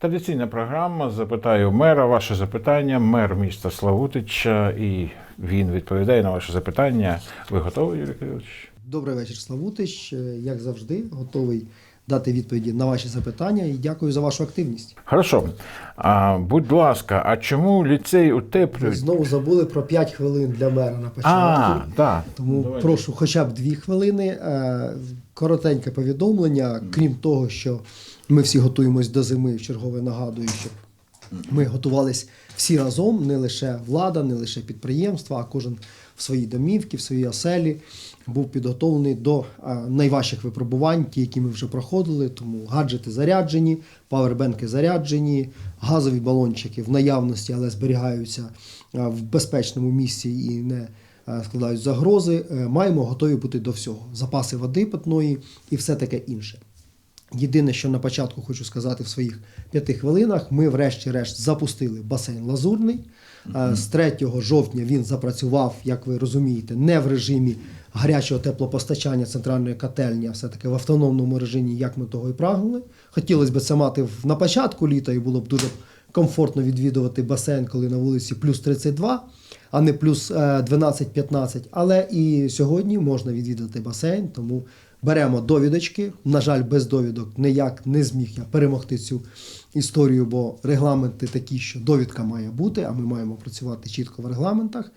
Традиційна програма. Запитаю мера ваше запитання. Мер міста Славутича, і він відповідає на ваше запитання. Ви готові, Юрій Кирилович? Добрий вечір, Славутич. Як завжди, готовий дати відповіді на ваші запитання і дякую за вашу активність. Хорошо. А, будь ласка, а чому ліцей Ви утеплюють? знову забули про 5 хвилин для мера на початку. А, так. Тому прошу хоча б 2 хвилини. Е, Коротеньке повідомлення. Крім того, що ми всі готуємось до зими, в чергове нагадую, щоб ми готувались всі разом, не лише влада, не лише підприємства, а кожен в своїй домівці, в своїй оселі був підготовлений до е, найважчих випробувань, ті, які ми вже проходили. Тому гаджети заряджені, павербенки заряджені, газові балончики в наявності, але зберігаються е, в безпечному місці і не е, складають загрози. Маємо готові бути до всього: запаси води питної і все таке інше. Єдине, що на початку хочу сказати в своїх п'яти хвилинах, ми врешті-решт запустили басейн Лазурний. Е, З 3 жовтня він запрацював, як ви розумієте, не в режимі гарячого теплопостачання центральної котельні, а все-таки в автономному режимі, як ми того і прагнули. Хотілося б це мати на початку літа, і було б дуже комфортно відвідувати басейн, коли на вулиці плюс 32, а не плюс е, 12-15. Але і сьогодні можна відвідати басейн, тому беремо довідочки. На жаль, без довідок ніяк не зміг я перемогти цю історію, бо регламенти такі, що довідка має бути, а ми маємо працювати чітко в регламентах.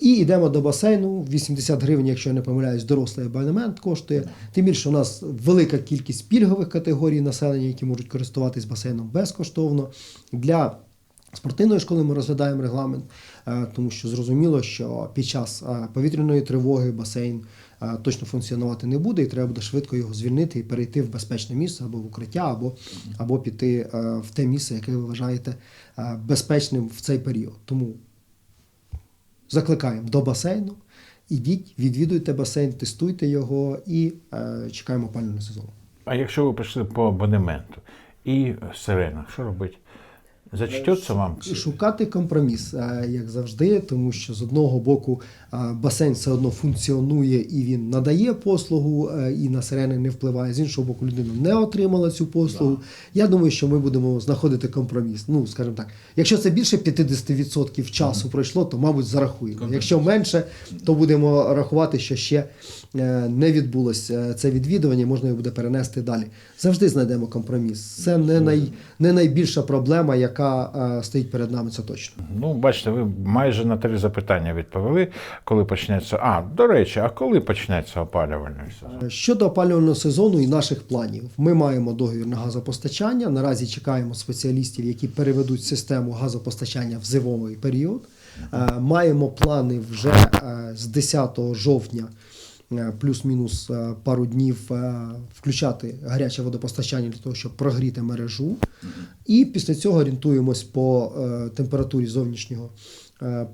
І йдемо до басейну. 80 гривень, якщо я не помиляюсь, дорослий абонемент коштує. Тим більше у нас велика кількість пільгових категорій населення, які можуть користуватись басейном безкоштовно. Для спортивної школи ми розглядаємо регламент, е, тому що зрозуміло, що під час е, повітряної тривоги басейн точно функціонувати не буде, і треба буде швидко його звільнити і перейти в безпечне місце або в укриття, або, або піти е, в те місце, яке ви вважаєте е, безпечним в цей період. Тому закликаємо до басейну. Ідіть, відвідуйте басейн, тестуйте його і е, чекаємо опалювального сезону. А якщо ви прийшли по абонементу і сирена, що робити? Зачтеться вам? Шукати компроміс, як завжди, тому що з одного боку басейн все одно функціонує і він надає послугу, і на сирени не впливає. З іншого боку, людина не отримала цю послугу. Я думаю, що ми будемо знаходити компроміс. Ну, скажімо так, якщо це більше 50% часу пройшло, то мабуть зарахуємо. Якщо менше, то будемо рахувати, що ще не відбулося це відвідування, можна його буде перенести далі. Завжди знайдемо компроміс. Це не, най, не найбільша проблема, яка е, стоїть перед нами, це точно. Ну, бачите, ви майже на три запитання відповіли, коли почнеться. А, до речі, а коли почнеться опалювальний сезон? Щодо опалювального сезону і наших планів, ми маємо договір на газопостачання. Наразі чекаємо спеціалістів, які переведуть систему газопостачання в зимовий період. Е, Маємо плани вже е, з 10 жовтня. Е, Плюс-мінус е, пару днів е, включати гаряче водопостачання для того, щоб прогріти мережу. І після цього орієнтуємось по температурі зовнішнього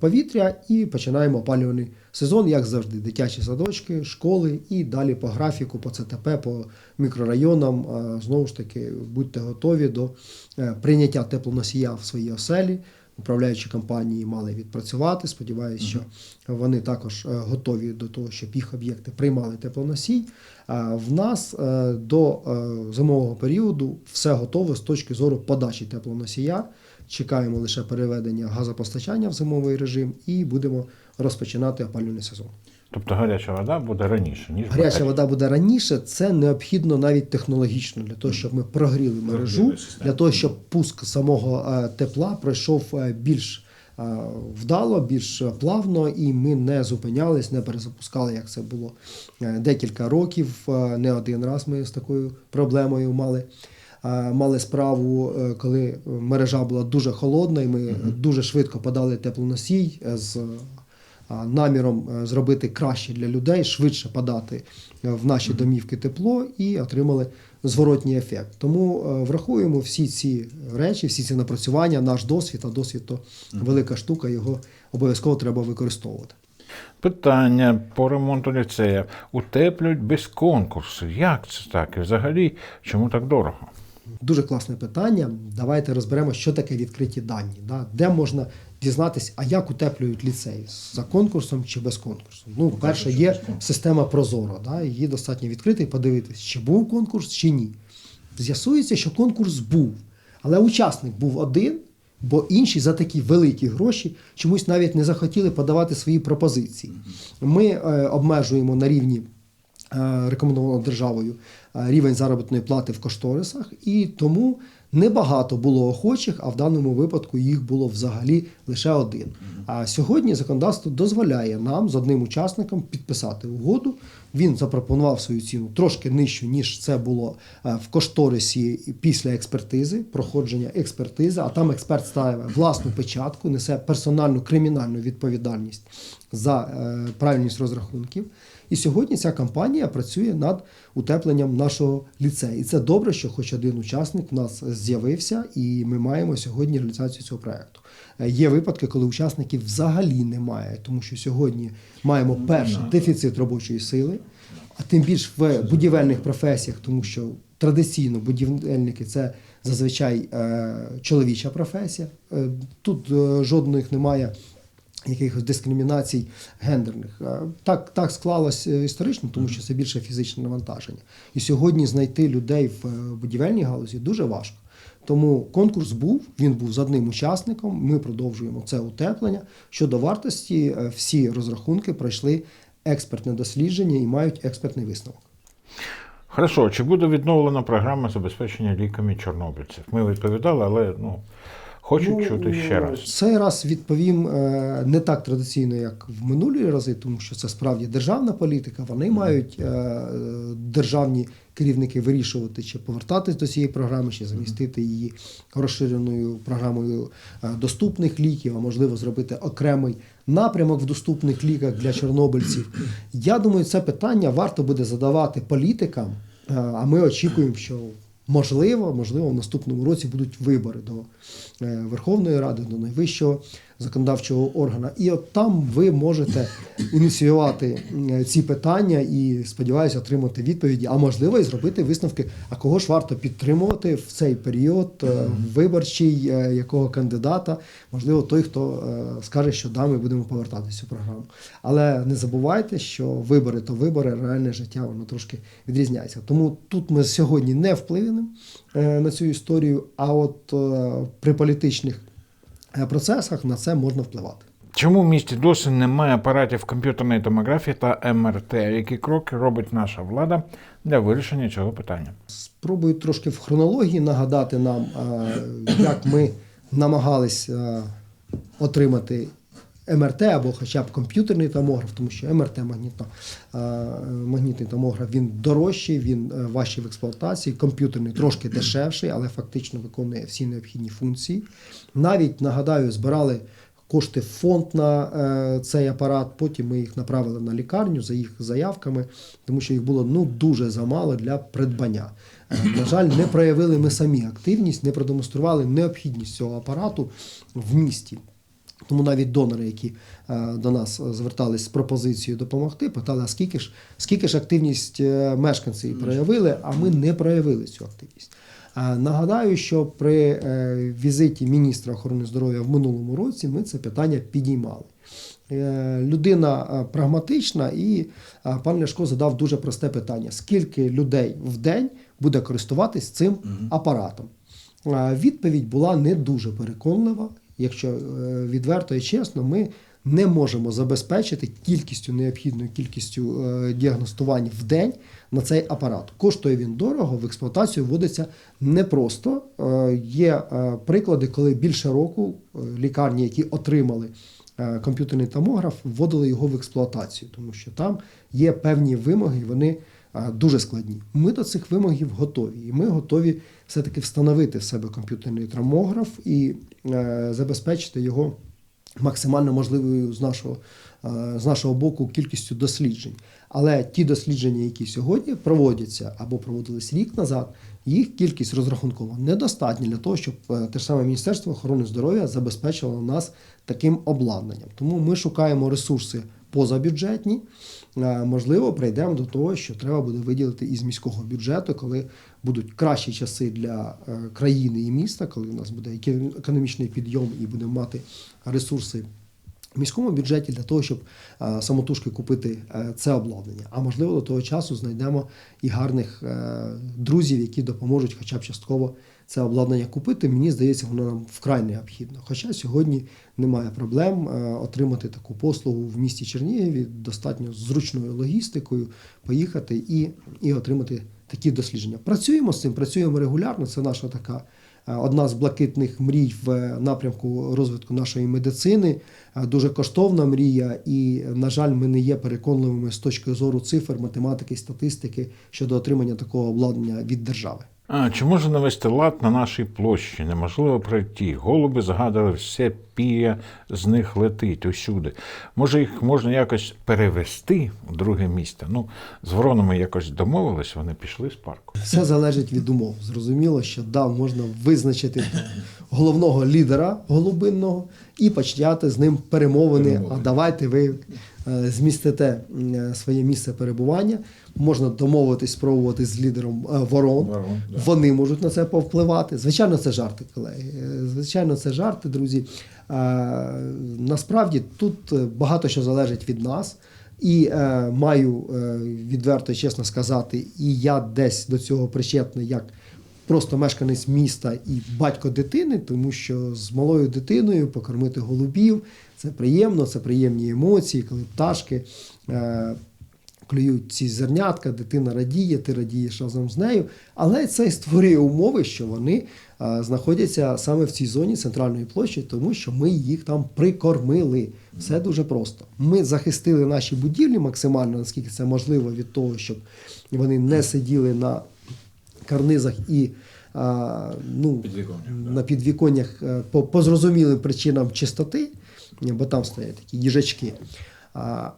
повітря і починаємо опалювальний сезон, як завжди. Дитячі садочки, школи і далі по графіку, по ЦТП, по мікрорайонам. Знову ж таки, будьте готові до прийняття теплоносія в своїй оселі. Управляючі компанії мали відпрацювати. Сподіваюся, що вони також е, готові до того, щоб їх об'єкти приймали теплоносій. В нас е, до е, зимового періоду все готове з точки зору подачі теплоносія. Чекаємо лише переведення газопостачання в зимовий режим і будемо розпочинати опалювальний сезон. Тобто гаряча вода буде раніше, ніж Гаряча вода буде раніше. Це необхідно навіть технологічно для того, щоб ми прогріли мережу, для того, щоб пуск самого е, тепла пройшов е, більш е, вдало, більш плавно, і ми не зупинялись, не перезапускали, як це було декілька років. Не один раз ми з такою проблемою мали. Мали справу, коли мережа була дуже холодна, і ми дуже швидко подали теплоносій з наміром е, зробити краще для людей, швидше подати е, в наші домівки тепло і отримали зворотній ефект. Тому е, врахуємо всі ці речі, всі ці напрацювання, наш досвід, а досвід то велика штука, його обов'язково треба використовувати. Питання по ремонту ліцея. Утеплюють без конкурсу. Як це так? І взагалі, чому так дорого? Дуже класне питання. Давайте розберемо, що таке відкриті дані. Да? Де можна дізнатися, а як утеплюють ліцей за конкурсом чи без конкурсу. Ну, перше, є система Прозоро. Да? Її достатньо відкрити і подивитись, чи був конкурс, чи ні. З'ясується, що конкурс був. Але учасник був один, бо інші за такі великі гроші чомусь навіть не захотіли подавати свої пропозиції. Ми е, обмежуємо на рівні е, рекомендованого державою е, рівень заробітної плати в кошторисах, і тому небагато було охочих, а в даному випадку їх було взагалі лише один. А сьогодні законодавство дозволяє нам з одним учасником підписати угоду. Він запропонував свою ціну трошки нижчу, ніж це було е, в кошторисі після експертизи, проходження експертизи. А там експерт ставить власну печатку, несе персональну кримінальну відповідальність за е, правильність розрахунків. І сьогодні ця компанія працює над утепленням нашого ліцею. І це добре, що хоч один учасник в нас з'явився, і ми маємо сьогодні реалізацію цього проекту. Е, Є випадки, коли учасників взагалі немає, тому що сьогодні маємо перший дефіцит робочої сили, а тим більш в будівельних професіях, тому що традиційно будівельники це зазвичай е, чоловіча професія. Е, тут жодних немає якихось дискримінацій гендерних. Так, так склалось історично, тому що це більше фізичне навантаження. І сьогодні знайти людей в будівельній галузі дуже важко. Тому конкурс був, він був з одним учасником. Ми продовжуємо це утеплення. Щодо вартості, е, всі розрахунки пройшли експертне дослідження і мають експертний висновок. Хорошо, чи буде відновлена програма забезпечення ліками чорнобильців? Ми відповідали, але ну, хочуть чути ще раз. Цей раз відповім е, не так традиційно, як в минулі рази, тому що це справді державна політика. Вони мають е, державні керівники вирішувати, чи повертатись до цієї програми, чи замістити її розширеною програмою е, доступних ліків, а можливо зробити окремий напрямок в доступних ліках для чорнобильців. Я думаю, це питання варто буде задавати політикам, е, а ми очікуємо, що Можливо, можливо, в наступному році будуть вибори до е, Верховної Ради, до найвищого законодавчого органу. І от там ви можете ініціювати е, ці питання і сподіваюся отримати відповіді, а можливо і зробити висновки, а кого ж варто підтримувати в цей період е, виборчий, е, якого кандидата, можливо, той, хто скаже, що да, ми будемо повертатися цю програму. Але не забувайте, що вибори то вибори, реальне життя воно трошки відрізняється. Тому тут ми сьогодні не впливемо на цю історію, а от при політичних процесах на це можна впливати. Чому в місті досі немає апаратів комп'ютерної томографії та МРТ? Які кроки робить наша влада для вирішення цього питання? Спробую трошки в хронології нагадати нам, е, як ми намагались е, отримати МРТ або хоча б комп'ютерний томограф, тому що МРТ магнітно, е, магнітний томограф він дорожчий, він е, важчий в експлуатації, комп'ютерний трошки дешевший, але фактично виконує всі необхідні функції. Навіть нагадаю, збирали. Кошти в фонд на е, цей апарат. Потім ми їх направили на лікарню за їх заявками, тому що їх було ну дуже замало для придбання. На жаль, не проявили ми самі активність, не продемонстрували необхідність цього апарату в місті. Тому навіть донори, які е, до нас звертались з пропозицією допомогти, питали, а скільки ж, скільки ж активність е, мешканці проявили, а ми не проявили цю активність. Е, Нагадаю, що при е, візиті міністра охорони здоров'я в минулому році ми це питання підіймали. Е, Людина е, прагматична, і е, пан Ляшко задав дуже просте питання: скільки людей в день буде користуватись цим апаратом? Е, Відповідь була не дуже переконлива. Якщо е, відверто і чесно, ми не можемо забезпечити кількістю необхідною кількістю е, діагностувань в день на цей апарат. Коштує він дорого, в експлуатацію вводиться непросто. Е, Є приклади, коли більше року лікарні, які отримали комп'ютерний томограф, вводили його в експлуатацію, тому що там є певні вимоги, вони дуже складні. Ми до цих вимогів готові, і ми готові все-таки встановити в себе комп'ютерний томограф і е, забезпечити його максимально можливою з нашого, е, з нашого боку кількістю досліджень. Але ті дослідження, які сьогодні проводяться або проводились рік назад, їх кількість розрахункова недостатня для того, щоб е, те ж саме Міністерство охорони здоров'я забезпечило нас таким обладнанням. Тому ми шукаємо ресурси позабюджетні. Е, Можливо, прийдемо до того, що треба буде виділити із міського бюджету, коли будуть кращі часи для е, країни і міста, коли у нас буде економічний підйом і будемо мати ресурси в міському бюджеті для того, щоб е, самотужки купити це обладнання. А можливо, до того часу знайдемо і гарних друзів, які допоможуть хоча б частково це обладнання купити, мені здається, воно нам вкрай необхідно. Хоча сьогодні немає проблем е, отримати таку послугу в місті Чернігові достатньо зручною логістикою, поїхати і, і отримати такі дослідження. Працюємо з цим, працюємо регулярно. Це наша така е, одна з блакитних мрій в напрямку розвитку нашої медицини. Е, Дуже коштовна мрія, і, на жаль, ми не є переконливими з точки зору цифр, математики, статистики щодо отримання такого обладнання від держави. А чи можна навести лад на нашій площі? Неможливо пройти. Голуби згадали, все пія з них летить усюди. Може, їх можна якось перевести в друге місто? Ну, з воронами якось домовились, вони пішли з парку. Все залежить від умов. Зрозуміло, що да, можна визначити головного лідера голубинного і почати з ним перемовини. А давайте ви е, змістите своє місце перебування. Можна домовитись, спробувати з лідером е, ворон. Ворон, да. Вони можуть на це повпливати. Звичайно, це жарти, колеги. Е, Звичайно, це жарти, друзі. Е, Насправді тут е, багато що залежить від нас. І е, маю е, відверто чесно сказати, і я десь до цього причетний як просто мешканець міста і батько дитини, тому що з малою дитиною покормити голубів це приємно, це приємні емоції, коли пташки. Е, клюють ці зернятка, дитина радіє, ти радієш разом з нею. Але це і створює умови, що вони е, знаходяться саме в цій зоні центральної площі, тому що ми їх там прикормили. Все дуже просто. Ми захистили наші будівлі максимально, наскільки це можливо, від того, щоб вони не сиділи на карнизах і. а, ну, на підвіконнях е, по, по зрозумілим причинам чистоти, бо там стоять такі їжачки.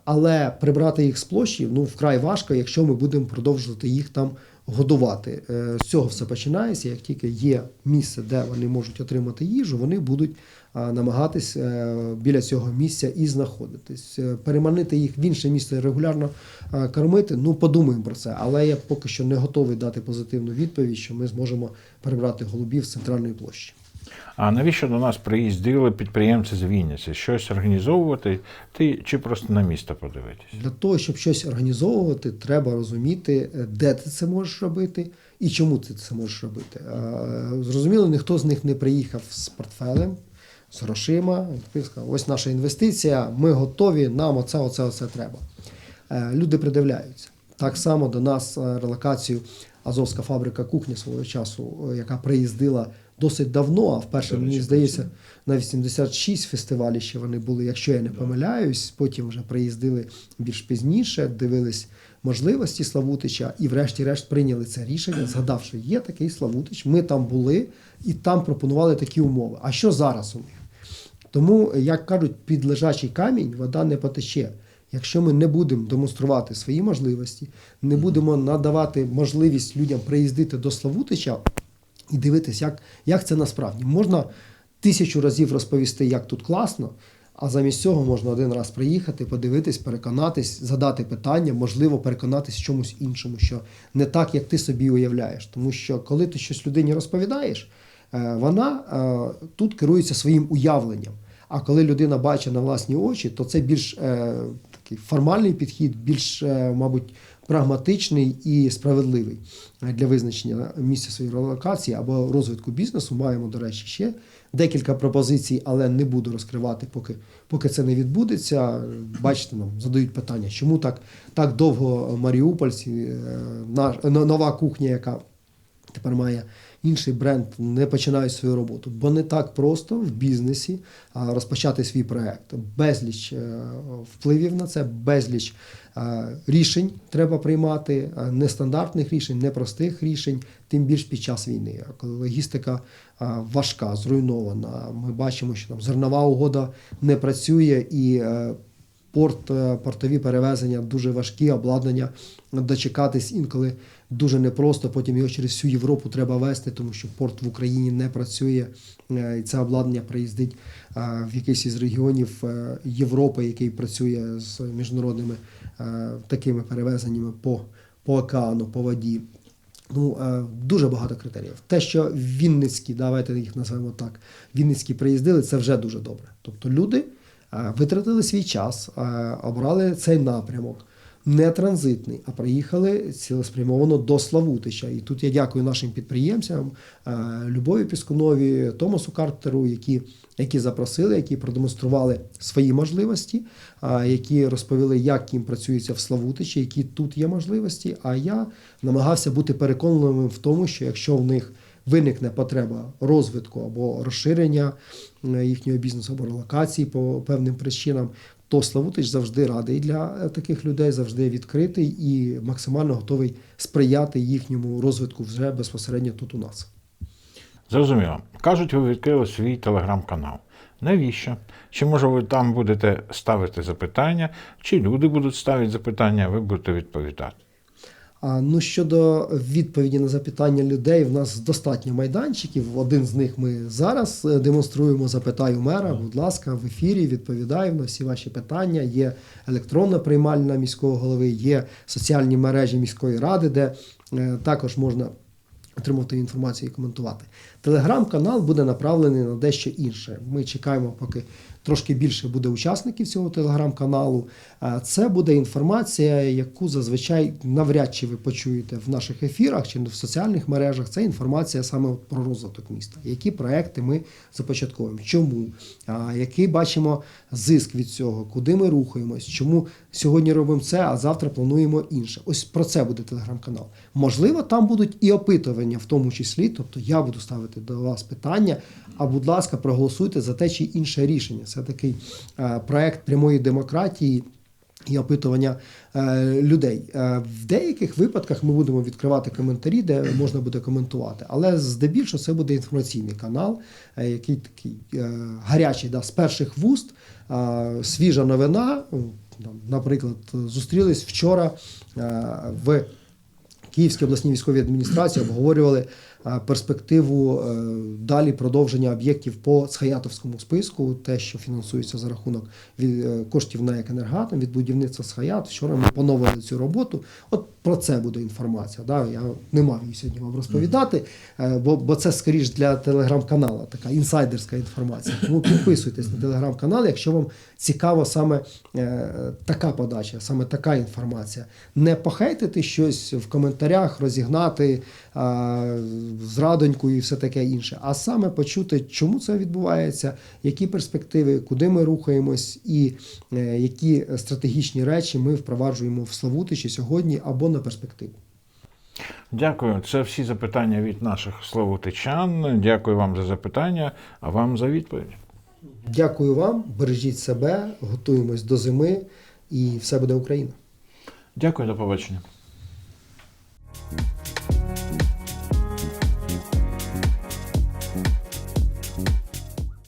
Але прибрати їх з площі ну, вкрай важко, якщо ми будемо продовжувати їх там годувати. Е, З цього все починається. Як тільки є місце, де вони можуть отримати їжу, вони будуть намагатись е, біля цього місця і знаходитись. Е, Переманити їх в інше місце регулярно кормити. Ну, подумаємо про це. Але я поки що не готовий дати позитивну відповідь, що ми зможемо перебрати голубів з центральної площі. А навіщо до нас приїздили підприємці з Вінниці? Щось організовувати ти чи просто на місто подивитись? Для того, щоб щось організовувати, треба розуміти, е, де ти це можеш робити і чому ти це можеш робити. Зрозуміло, ніхто з них не приїхав з портфелем, з грошима. Ось наша інвестиція, ми готові, нам оце, оце, оце треба. Е, Люди придивляються. Так само до нас е, релокацію Азовська фабрика кухні свого часу, яка приїздила досить давно, а вперше, До мені здається, на 86 фестивалі ще вони були, якщо я не помиляюсь. Потім вже приїздили більш пізніше, дивились можливості Славутича і, врешті-решт, прийняли це рішення, згадавши, є такий Славутич, ми там були і там пропонували такі умови. А що зараз у них? Тому, як кажуть, під лежачий камінь вода не потече. Якщо ми не будемо демонструвати свої можливості, не будемо надавати можливість людям приїздити до Славутича і дивитися, як, як це насправді. Можна тисячу разів розповісти, як тут класно, а замість цього можна один раз приїхати, подивитись, переконатись, задати питання, можливо, переконатись в чомусь іншому, що не так, як ти собі уявляєш. Тому що коли ти щось людині розповідаєш, е, вона е, тут керується своїм уявленням. А коли людина бачить на власні очі, то це більш е, такий формальний підхід, більш, е, мабуть, прагматичний і справедливий для визначення місця своєї релокації або розвитку бізнесу. Маємо, до речі, ще декілька пропозицій, але не буду розкривати, поки, поки це не відбудеться. Бачите, нам задають питання, чому так, так довго маріупольці, е, нова кухня, яка тепер має інший бренд, не починають свою роботу. Бо не так просто в бізнесі розпочати свій проект. Безліч е, впливів на це, безліч е, рішень треба приймати, е, нестандартних рішень, непростих рішень, тим більш під час війни. Коли логістика важка, зруйнована, ми бачимо, що там зернова угода не працює і. Порт, е, портові перевезення дуже важкі, обладнання дочекатись інколи дуже непросто. Потім його через всю Європу треба вести, тому що порт в Україні не працює. Е, І це обладнання приїздить е, в якийсь із регіонів Європи, який працює з міжнародними такими перевезеннями по, по океану, по воді. Ну, дуже багато критеріїв. Те, що Вінницькі, давайте їх назвемо так, Вінницькі приїздили, це вже дуже добре. Тобто люди витратили свій час, е, обрали цей напрямок. не транзитний, а приїхали цілеспрямовано до Славутича. І тут я дякую нашим підприємцям, е, Любові Піскунові, Томасу Картеру, які, які запросили, які продемонстрували свої можливості, які розповіли, як їм працюється в Славутичі, які тут є можливості. А я намагався бути переконливим в тому, що якщо в них виникне потреба розвитку або розширення е, їхнього бізнесу або релокації по певним причинам, то Славутич завжди радий для е, таких людей, завжди відкритий і максимально готовий сприяти їхньому розвитку вже безпосередньо тут у нас. Зрозуміло. Кажуть, ви відкрили свій телеграм-канал. Навіщо? Чи може ви там будете ставити запитання, чи люди будуть ставити запитання, ви будете відповідати? А ну щодо відповіді на запитання людей, в нас достатньо майданчиків. Один з них ми зараз е, демонструємо. Запитаю мера. Будь ласка, в ефірі відповідаю на всі ваші питання. Є електронна приймальна міського голови, є соціальні мережі міської ради, де е, також можна отримати інформацію і коментувати. Телеграм-канал буде направлений на дещо інше. Ми чекаємо, поки трошки більше буде учасників цього телеграм-каналу. Е, Це буде інформація, яку зазвичай навряд чи ви почуєте в наших ефірах чи в соціальних мережах. Це інформація саме про розвиток міста. Які проекти ми започатковуємо? Чому? Який бачимо зиск від цього? Куди ми рухаємось? Чому сьогодні робимо це, а завтра плануємо інше? Ось про це буде телеграм-канал. Можливо, там будуть і опитування, в тому числі. Тобто я буду ставити до вас питання. А будь ласка, проголосуйте за те чи інше рішення. Це такий е, проект прямої демократії. І опитування е, людей. Е, в деяких випадках ми будемо відкривати коментарі, де можна буде коментувати. Але здебільшого це буде інформаційний канал, який такий гарячий, да, з перших вуст, свіжа новина. Наприклад, зустрілись вчора в Київській обласній військовій адміністрації обговорювали перспективу е, далі продовження об'єктів по Схаятовському списку, те, що фінансується за рахунок е, коштів на «Екенергатом», від будівництва Схаят. Вчора ми поновили цю роботу. От про це буде інформація. Да? Я не мав її сьогодні вам розповідати, е, бо, бо це скоріш для телеграм-каналу, така інсайдерська інформація. Тому підписуйтесь на телеграм-канал, якщо вам цікаво саме е, така подача, саме така інформація. Не похейтити щось в коментарях, розігнати а, зрадоньку і все таке інше, а саме почути, чому це відбувається, які перспективи, куди ми рухаємось, і е, які стратегічні речі ми впроваджуємо в Славутичі сьогодні або на гарну перспективу. Дякую. Це всі запитання від наших словотичан. Дякую вам за запитання, а вам за відповідь. Дякую вам, бережіть себе, готуємось до зими і все буде Україна. Дякую, до побачення.